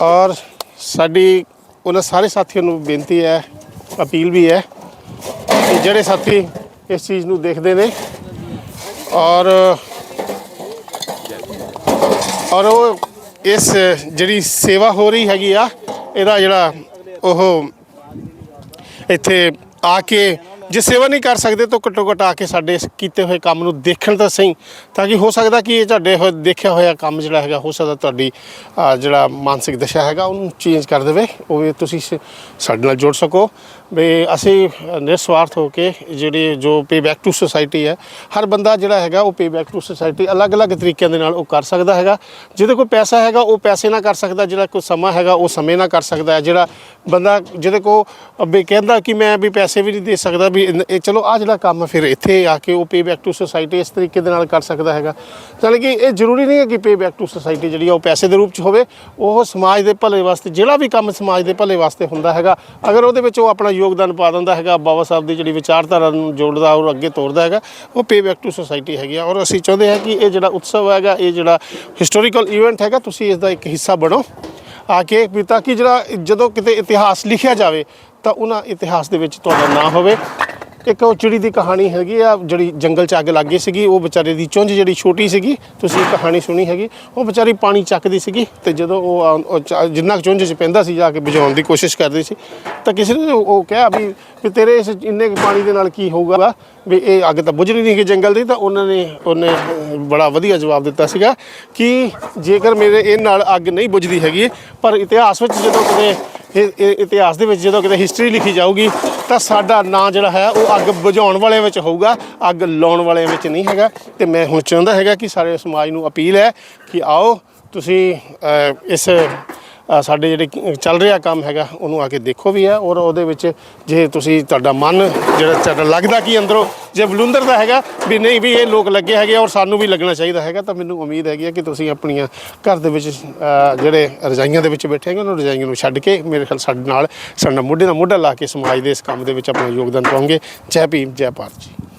ਔਰ ਸਾਡੀ ਉਹਨਾਂ ਸਾਰੇ ਸਾਥੀਆਂ ਨੂੰ ਬੇਨਤੀ ਹੈ, ਅਪੀਲ ਵੀ ਹੈ ਕਿ ਜਿਹੜੇ ਸਾਥੀ ਇਸ ਚੀਜ਼ ਨੂੰ ਦੇਖਦੇ ਨੇ ਔਰ ਔਰ ਉਹ ਇਸ ਜਿਹੜੀ ਸੇਵਾ ਹੋ ਰਹੀ ਹੈਗੀ ਆ, ਇਹਦਾ ਜਿਹੜਾ ਉਹ ਇੱਥੇ ਆ ਕੇ ਜੇ ਸੇਵਾ ਨਹੀਂ ਕਰ ਸਕਦੇ ਤਾਂ ਘੱਟੋ ਘੱਟ ਆ ਕੇ ਸਾਡੇ ਇਸ ਕੀਤੇ ਹੋਏ ਕੰਮ ਨੂੰ ਦੇਖਣ ਤਾਂ ਸਹੀ ਤਾਂ ਕਿ ਹੋ ਸਕਦਾ ਕਿ ਇਹ ਤੁਹਾਡੇ ਹੋਏ ਦੇਖਿਆ ਹੋਇਆ ਕੰਮ ਜਿਹੜਾ ਹੈਗਾ ਹੋ ਸਕਦਾ ਤੁਹਾਡੀ ਅਹ, ਜਿਹੜਾ ਮਾਨਸਿਕ ਦਸ਼ਾ ਹੈਗਾ ਉਹਨੂੰ ਚੇਂਜ ਕਰ ਦੇਵੇ। ਉਹ ਵੀ ਤੁਸੀਂ ਸ- ਸਾਡੇ ਨਾਲ ਜੁੜ ਸਕੋ। ਵੀ ਅਸੀਂ ਅ, ਨਿਰਸਵਾਰਥ ਹੋ ਕੇ ਜਿਹੜੀ ਜੋ ਪੇ ਬੈਕ ਟੂ ਸੁਸਾਇਟੀ ਹੈ ਹਰ ਬੰਦਾ ਜਿਹੜਾ ਹੈਗਾ ਉਹ ਪੇ ਬੈਕ ਟੂ ਸੁਸਾਇਟੀ ਅਲੱਗ-ਅਲੱਗ ਤਰੀਕਿਆਂ ਦੇ ਨਾਲ ਉਹ ਕਰ ਸਕਦਾ ਹੈਗਾ। ਜਿਹਦੇ ਕੋਲ ਪੈਸਾ ਹੈਗਾ ਉਹ ਪੈਸੇ ਨਾਲ ਕਰ ਸਕਦਾ ਜਿਹੜਾ ਕੋਈ ਸਮਾਂ ਹੈਗਾ ਉਹ ਸਮੇਂ ਨਾਲ ਕਰ ਸਕਦਾ ਹੈ। ਜਿਹੜਾ ਬੰਦਾ ਜਿਹਦੇ ਕੋਲ ਵੀ ਕਹਿੰਦਾ ਕਿ ਮੈਂ ਵੀ ਪੈਸੇ ਵੀ ਨਹੀਂ ਦੇ ਸਕਦਾ ਵੀ ਇਹ ਚਲੋ ਆ ਜਿਹੜਾ ਕੰਮ ਫਿਰ ਇੱਥੇ ਆ ਕੇ ਉਹ ਪੇ ਬੈਕ ਟੂ ਸੁਸਾਇਟੀ ਇਸ ਤਰੀਕੇ ਦੇ ਨਾਲ ਕਰ ਸਕਦਾ ਹੈਗਾ। ਯਾਨੀ ਕਿ ਇਹ ਜ਼ਰੂਰੀ ਨਹੀਂ ਹੈ ਕਿ ਪੇ ਬੈਕ ਟੂ ਸੁਸਾਇਟੀ ਜਿਹੜੀ ਆ ਉਹ ਪੈਸੇ ਦੇ ਰੂਪ ਚ ਹੋਵੇ, ਉਹ ਸਮਾਜ ਦੇ ਭਲੇ ਵਾਸਤੇ ਜਿਹੜਾ ਵੀ ਕੰਮ ਸਮਾਜ ਦੇ ਭਲੇ ਵਾਸਤੇ ਹੁੰਦਾ ਹੈਗਾ, ਅਗਰ ਉਹਦੇ ਵਿੱਚ ਉਹ ਆਪਣਾ ਯੋਗਦਾਨ ਪਾ ਦਿੰਦਾ ਹੈਗਾ, ਬਾਬਾ ਸਾਹਿਬ ਦੀ ਜਿਹੜੀ ਵਿਚਾਰਧਾਰਾ ਨੂੰ ਜੋੜਦਾ ਔਰ ਅੱਗੇ ਤੋਰਦਾ ਹੈਗਾ, ਉਹ ਪੇ ਬੈਕ ਟੂ ਸੁਸਾਇਟੀ ਹੈਗੀ ਆ। ਔਰ ਅਸੀਂ ਚਾਹੁੰਦੇ ਹਾਂ ਕਿ ਇਹ ਜਿਹੜਾ ਉਤਸਵ ਹੈਗਾ, ਇਹ ਜਿਹੜਾ ਹਿਸਟੋਰੀਕਲ ਇਵੈਂਟ ਹੈਗਾ, ਤੁਸੀਂ ਇਸ ਦਾ ਇੱਕ ਹਿੱਸਾ ਬਣੋ। ਆ ਕੇ ਵੀ ਤਾਂ ਕਿ ਜਿਹੜਾ ਜਦੋਂ ਕਿਤੇ ਇਤਿਹਾਸ ਲਿਖਿਆ ਜਾਵੇ, ਤਾਂ ਉਹਨਾਂ ਇਤਿਹਾਸ ਦੇ ਵਿੱਚ ਤੁਹਾਡਾ ਨਾਂ ਹੋਵੇ। ਇੱਕ ਉਹ ਚਿੜੀ ਦੀ ਕਹਾਣੀ ਹੈਗੀ ਆ ਜਿਹੜੀ ਜੰਗਲ 'ਚ ਅੱਗ ਲੱਗ ਗਈ ਸੀਗੀ ਉਹ ਵਿਚਾਰੇ ਦੀ ਚੁੰਝ ਜਿਹੜੀ ਛੋਟੀ ਸੀਗੀ ਤੁਸੀਂ ਇਹ ਕਹਾਣੀ ਸੁਣੀ ਹੈਗੀ ਉਹ ਵਿਚਾਰੀ ਪਾਣੀ ਚੱਕਦੀ ਸੀਗੀ ਤੇ ਜਦੋਂ ਉਹ ਆ- ਉਹ ਚ- ਜਿੰਨਾ ਕੁ ਚੁੰਝ 'ਚ ਪੈਂਦਾ ਸੀ ਜਾ ਕੇ ਬੁਝਾਉਣ ਦੀ ਕੋਸ਼ਿਸ਼ ਕਰਦੀ ਸੀ ਤਾਂ ਕਿਸੇ ਨੇ ਉਹ ਉਹ ਕਿਹਾ ਵੀ ਵੀ ਤੇਰੇ ਇਸ ਇੰਨੇ ਕੁ ਪਾਣੀ ਦੇ ਨਾਲ ਕੀ ਹੋਊਗਾ ਵੀ ਇਹ ਅੱਗ ਤਾਂ ਬੁਝਣੀ ਨਹੀਂ ਕਿ ਜੰਗਲ ਦੀ ਤਾਂ ਉਹਨਾਂ ਨੇ ਉਹਨੇ ਅਹ, ਬੜਾ ਵਧੀਆ ਜਵਾਬ ਦਿੱਤਾ ਸੀਗਾ ਕਿ ਜੇਕਰ ਮੇਰੇ ਇਹ ਨਾਲ ਅੱਗ ਨਹੀਂ ਬੁਝਦੀ ਹੈਗੀ ਪਰ ਇਤਿਹਾਸ ਵਿੱਚ ਜਦੋਂ ਕਦੇ ਇਹ ਇਹ ਇਤਿਹਾਸ ਦੇ ਵਿੱਚ ਜਦੋਂ ਕਿਤੇ ਹਿਸਟਰੀ ਲਿਖੀ ਜਾਊਗੀ, ਤਾਂ ਸਾਡਾ ਨਾਂ ਜਿਹੜਾ ਹੈ, ਉਹ ਅੱਗ ਬੁਝਾਉਣ ਵਾਲਿਆਂ ਵਿੱਚ ਹੋਊਗਾ, ਅੱਗ ਲਾਉਣ ਵਾਲਿਆਂ ਵਿੱਚ ਨਹੀਂ ਹੈਗਾ। ਤੇ ਮੈਂ ਹੁਣ ਚਾਹੁੰਦਾ ਹੈਗਾ ਕਿ ਸਾਰੇ ਸਮਾਜ ਨੂੰ ਅਪੀਲ ਹੈ ਕਿ ਆਓ ਤੁਸੀਂ ਇਸ ਸਾਡੇ ਜਿਹੜੇ ਚੱਲ ਰਿਹਾ ਕੰਮ ਹੈਗਾ, ਉਹਨੂੰ ਆ ਕੇ ਦੇਖੋ ਵੀ ਹੈ ਔਰ ਉਹਦੇ ਵਿੱਚ ਜੇ ਤੁਸੀਂ ਤੁਹਾਡਾ ਮਨ ਜਿਹੜਾ ਤੁਹਾਡਾ ਲੱਗਦਾ ਕਿ ਅੰਦਰੋਂ, ਜੇ ਬਲੁੰਦਰ ਦਾ ਹੈਗਾ ਵੀ ਨਹੀਂ ਵੀ ਇਹ ਲੋਕ ਲੱਗੇ ਹੈਗੇ ਔਰ ਸਾਨੂੰ ਵੀ ਲੱਗਣਾ ਚਾਹੀਦਾ ਹੈਗਾ, ਤਾਂ ਮੈਨੂੰ ਉਮੀਦ ਹੈਗੀ ਹੈ ਕਿ ਤੁਸੀਂ ਆਪਣੀਆਂ ਘਰ ਦੇ ਵਿੱਚ ਜਿਹੜੇ ਰਜਾਈਆਂ ਦੇ ਵਿੱਚ ਬੈਠੇ ਹੈਗੇ, ਉਹਨਾਂ ਰਜਾਈਆਂ ਨੂੰ ਛੱਡ ਕੇ ਮੇਰੇ ਖਿਆਲ ਸਾਡੇ ਨਾਲ ਸਾਡੇ ਨਾਲ ਮੋਢੇ ਨਾਲ ਮੋਢਾ ਲਾ ਕੇ ਸਮਾਜ ਦੇ ਇਸ ਕੰਮ ਦੇ ਵਿੱਚ ਆਪਣਾ ਯੋਗਦਾਨ ਪਾਉਂਗੇ। ਜੈ ਭੀਮ, ਜੈ ਭਾਰਤ ਜੀ।